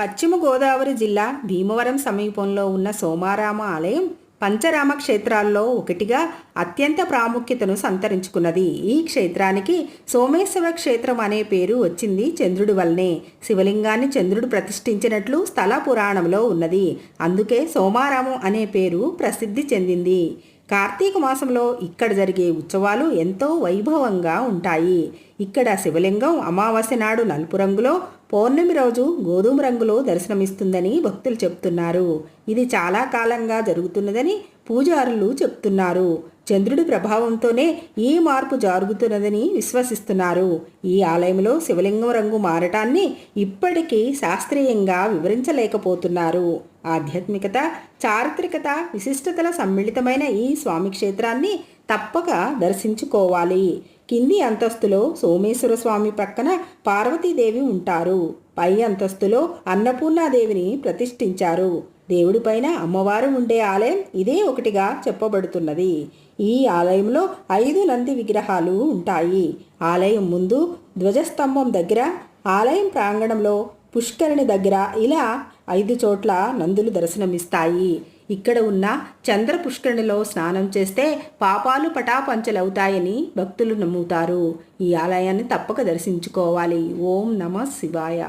పశ్చిమ గోదావరి జిల్లా భీమవరం సమీపంలో ఉన్న సోమారామ ఆలయం పంచరామ క్షేత్రాల్లో ఒకటిగా అత్యంత ప్రాముఖ్యతను సంతరించుకున్నది. ఈ క్షేత్రానికి సోమేశ్వర క్షేత్రం అనే పేరు వచ్చింది చంద్రుడి వల్లనే. శివలింగాన్ని చంద్రుడు ప్రతిష్ఠించినట్లు స్థల పురాణంలో ఉన్నది. అందుకే సోమారామం అనే పేరు ప్రసిద్ధి చెందింది. కార్తీక మాసంలో ఇక్కడ జరిగే ఉత్సవాలు ఎంతో వైభవంగా ఉంటాయి. ఇక్కడ శివలింగం అమావాస్య నాడు నలుపు రంగులో పౌర్ణమి రోజు గోధుమ రంగులో దర్శనమిస్తుందని భక్తులు చెప్తున్నారు. ఇది చాలా కాలంగా జరుగుతున్నదని పూజారులు చెప్తున్నారు. చంద్రుడి ప్రభావంతోనే ఈ మార్పు జరుగుతున్నదని విశ్వసిస్తున్నారు. ఈ ఆలయంలో శివలింగం రంగు మారటాన్ని ఇప్పటికీ శాస్త్రీయంగా వివరించలేకపోతున్నారు. ఆధ్యాత్మికత చారిత్రికత విశిష్టతల సమ్మిళితమైన ఈ స్వామి క్షేత్రాన్ని తప్పక దర్శించుకోవాలి. కింది అంతస్తులో సోమేశ్వర స్వామి పక్కన పార్వతీదేవి ఉంటారు. పై అంతస్తులో అన్నపూర్ణాదేవిని ప్రతిష్ఠించారు. దేవుడిపైన అమ్మవారు ఉండే ఆలయం ఇదే ఒకటిగా చెప్పబడుతున్నది. ఈ ఆలయంలో ఐదు నంది విగ్రహాలు ఉంటాయి. ఆలయం ముందు ధ్వజస్తంభం దగ్గర ఆలయం ప్రాంగణంలో పుష్కరిణి దగ్గర ఇలా ఐదు చోట్ల నందులు దర్శనమిస్తాయి. ఇక్కడ ఉన్న చంద్ర పుష్కరిణిలో స్నానం చేస్తే పాపాలు పటాపంచలవుతాయని భక్తులు నమ్ముతారు. ఈ ఆలయాన్ని తప్పక దర్శించుకోవాలి. ఓం నమ శివాయ.